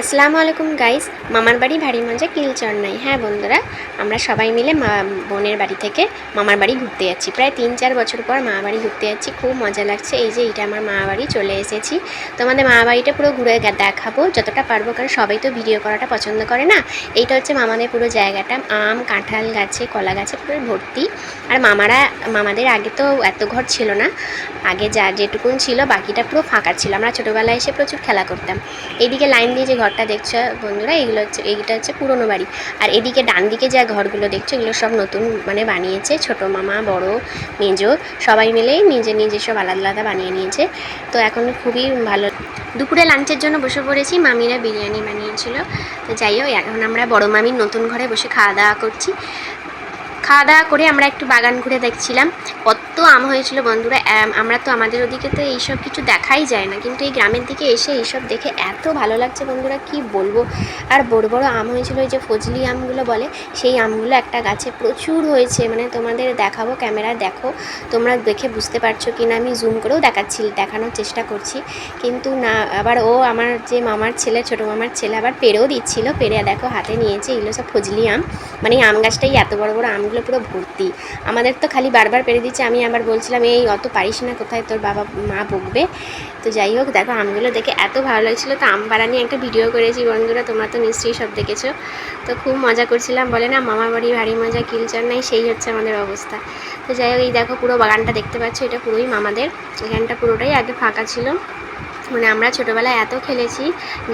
আসসালামু আলাইকুম গাইস, মামার বাড়ি ভারী মজা কিলচর নাই হ্যাঁ বন্ধুরা, আমরা সবাই মিলে মা, বোনের বাড়ি থেকে মামার বাড়ি ঘুরতে যাচ্ছি। প্রায় তিন চার বছর পর মা বাড়ি ঘুরতে যাচ্ছি, খুব মজা লাগছে। এই যে এটা আমার মা বাড়ি, চলে এসেছি। তোমাদের মা বাড়িটা পুরো ঘুরে দেখাবো, যতটা পারব, কারণ সবাই তো ভিডিও করাটা পছন্দ করে না। এইটা হচ্ছে মামাদের পুরো জায়গাটা। আম, কাঁঠাল গাছে, কলা গাছে পুরো ভর্তি। আর মামারা, মামাদের আগে তো এত ঘর ছিল না। আগে যা যেটুকুন ছিল বাকিটা পুরো ফাঁকা ছিল। আমরা ছোটোবেলায় এসে প্রচুর খেলা করতাম। এইদিকে লাইন দিয়ে যে ঘরটা দেখছ বন্ধুরা, এগুলো হচ্ছে এইটা হচ্ছে পুরনো বাড়ি। আর এদিকে ডান দিকে যা ঘরগুলো দেখছ, এগুলো সব নতুন মানে বানিয়েছে ছোট মামা, বড়, মেজো, সবাই মিলেই নিজে নিজে সব আলাদা আলাদা বানিয়ে নিয়েছে। তো এখন খুবই ভালো। দুপুরে লাঞ্চের জন্য বসে পড়েছি, মামিরা বিরিয়ানি বানিয়েছিল। তো যাই হোক, এখন আমরা বড় মামির নতুন ঘরে বসে খাওয়া দাওয়া করছি। খাওয়া দাওয়া করে আমরা একটু বাগান ঘুরে দেখছিলাম। কত আম হয়েছিল বন্ধুরা আমরা তো আমাদের ওদিকে তো এইসব কিছু দেখাই যায় না। কিন্তু এই গ্রামের দিকে এসে এইসব দেখে এত ভালো লাগছে বন্ধুরা, কি বলব? আর বড় বড় আম হয়েছিল ওই যে ফজলি আমগুলো বলে, সেই আমগুলো একটা গাছে প্রচুর হয়েছে। মানে তোমাদের দেখাবো ক্যামেরা দেখো, তোমরা দেখে বুঝতে পারছ কি না আমি জুম করেও দেখাচ্ছি, দেখানোর চেষ্টা করছি। কিন্তু না, আবার ও আমার যে মামার ছেলে, ছোটো মামার ছেলে আবার পেরেও দিচ্ছিল। পেরে দেখো, হাতে নিয়েছে, এগুলো সব ফজলি আম। মানে আম গাছটাই এত বড় বড় আমগুলো পুরো ভর্তি। আমাদের তো খালি বারবার পেরে দিচ্ছে। আমি আবার বলছিলাম, এই অত পারিস না, কোথায় তোর বাবা, মা বকবে? তো যাই হোক, দেখো আমগুলো দেখে এত ভালো লাগছিল। তো আম পাড়া নিয়ে একটা ভিডিও করেছি বন্ধুরা, তোমরা তো নিশ্চয়ই সব দেখেছ। তো খুব মজা করছিলাম, বলে না, মামা বাড়ি ভারী মজা, কিলচার নাই, সেই হচ্ছে আমাদের অবস্থা। তো যাই হোক, এই দেখো পুরো বাগানটা দেখতে পাচ্ছ, এটা পুরোই মামাদের। এখানটা পুরোটাই আগে ফাঁকা ছিল। মানে আমরা ছোটোবেলায় এত খেলেছি,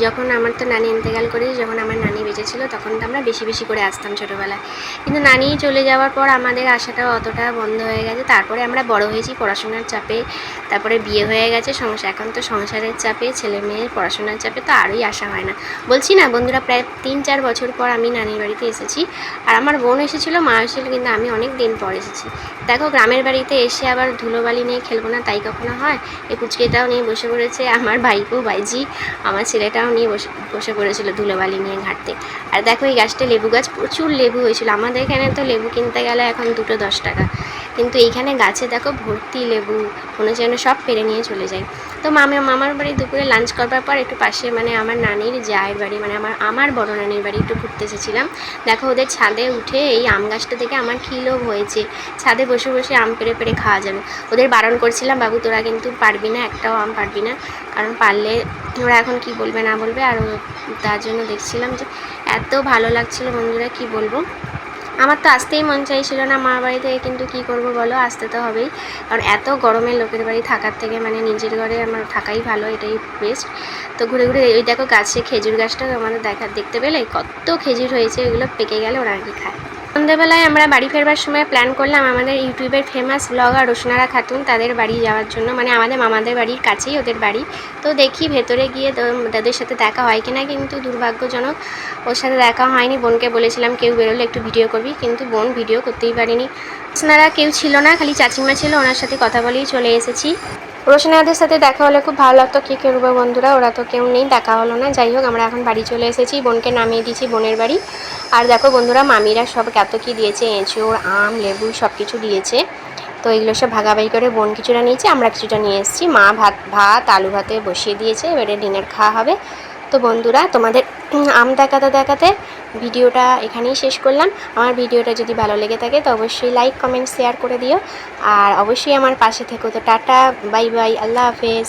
যখন আমার তো নানি ইন্তেকাল করেছি, যখন আমার নানি বেঁচে ছিল, তখন তো আমরা বেশি বেশি করে আসতাম ছোটোবেলায়। কিন্তু নানি চলে যাওয়ার পর আমাদের আসাটা অতটা বন্ধ হয়ে গেছে। তারপরে আমরা বড় হয়েছি পড়াশোনার চাপে, তারপরে বিয়ে হয়ে গেছে সংসার এখন তো সংসারের চাপে, ছেলে মেয়ের পড়াশোনার চাপে তো আরোই আসা হয় না। বলছি না বন্ধুরা, প্রায় তিন চার বছর পর আমি নানির বাড়িতে এসেছি। আর আমার বোন এসেছিল, মা এসেছিল, কিন্তু আমি অনেক দিন পর এসেছি। দেখো, গ্রামের বাড়িতে এসে আবার ধুলোবালি নিয়ে খেলব না, তাই কখনো হয়? এই পুচকেটাও নিয়ে বসে পড়েছে আমার ভাইপো ভাইজি, আমার ছেলেটাও নিয়ে বসে বসে পড়েছিল ধুলোবালি নিয়ে ঘাটতে। আর দেখো এই গাছটা লেবু গাছ, প্রচুর লেবু হয়েছিল। আমাদের এখানে তো লেবু কিনতে গেলে এখন দুটো দশ টাকা। কিন্তু এইখানে গাছে দেখো ভর্তি লেবু, মনে হচ্ছে যেন সব পেরে নিয়ে চলে যায়। তো মামা, মামার বাড়ি দুপুরে লাঞ্চ করবার পর একটু পাশে মানে আমার নানির জায়ের বাড়ি মানে আমার আমার বড় নানির বাড়ি একটু ঘুরতে এসেছিলাম। দেখো ওদের ছাদে উঠে এই আম গাছটা দেখে আমার কী লোভ হয়েছে। ছাদে বসে বসে আম পেরে পেরে খাওয়া যাবে। ওদের বারণ করছিলাম, বাবু, তোরা কিন্তু পারবি না, একটাও আম পারবি না। কারণ পারলে ওরা এখন কি বলবে, না বলবে। আর তার জন্য দেখছিলাম যে এত ভালো লাগছিল বন্ধুরা, কি বলব? আমার তো আসতেই মন চাইছিল না মা থেকে, কিন্তু কি করব বলো? আসতে তো হবেই। কারণ এত গরমে লোকের বাড়ি থাকার থেকে মানে নিজের ঘরে আমার থাকাই ভালো, এটাই বেস্ট তো ঘুরে ঘুরে ওই দেখো গাছে খেজুর গাছটা আমাদের দেখা, দেখতে পেলে? কত খেজুর হয়েছে ওইগুলো পেকে গেলে ওরা আর কি খায়। সন্ধ্যেবেলায় আমরা বাড়ি ফেরবার সময় প্ল্যান করলাম আমাদের ইউটিউবের ফেমাস ব্লগার রোশনারা খাতুন তাদের বাড়ি যাওয়ার জন্য মানে আমাদের মামাদের বাড়ির কাছেই ওদের বাড়ি। তো দেখি ভেতরে গিয়ে তাদের সাথে দেখা হয় কিনা, কিন্তু দুর্ভাগ্যজনক ওর সাথে দেখা হয়নি। বোনকে বলেছিলাম, কেউ বেরোলে একটু ভিডিও করবি। কিন্তু বোন ভিডিও করতেই পারেনি। রোশনারা কেউ ছিল না, খালি চাচিমা ছিল, ওনার সাথে কথা বলেই চলে এসেছি। রোশনাদের সাথে দেখা হলে খুব ভালো লাগতো। কী করব বন্ধুরা? ওরা তো কেউ নেই, দেখা হলো না। যাই হোক, আমরা এখন বাড়ি চলে এসেছি। বোনকে নামিয়ে দিয়েছি বোনের বাড়ি। আর দেখো বন্ধুরা, মামিরা সব কত কী দিয়েছে? এঁচুর আম, লেবু সব কিছু দিয়েছে। তো এগুলো সব ভাগাভাগি করে বোন কিছুটা নিয়েছে, আমরা কিছুটা নিয়ে এসেছি। মা ভাত ভাত, আলু ভাতে বসিয়ে দিয়েছে। এবারে ডিনার খাওয়া হবে। তো বন্ধুরা, তোমাদের আম দেখাতে দেখাতে ভিডিওটা এখানেই শেষ করলাম। আমার ভিডিওটা যদি ভালো লেগে থাকে, তো অবশ্যই লাইক কমেন্ট শেয়ার করে দিও। আর অবশ্যই আমার পাশে থেকো। তো টাটা বাই বাই আল্লাহ হাফেজ।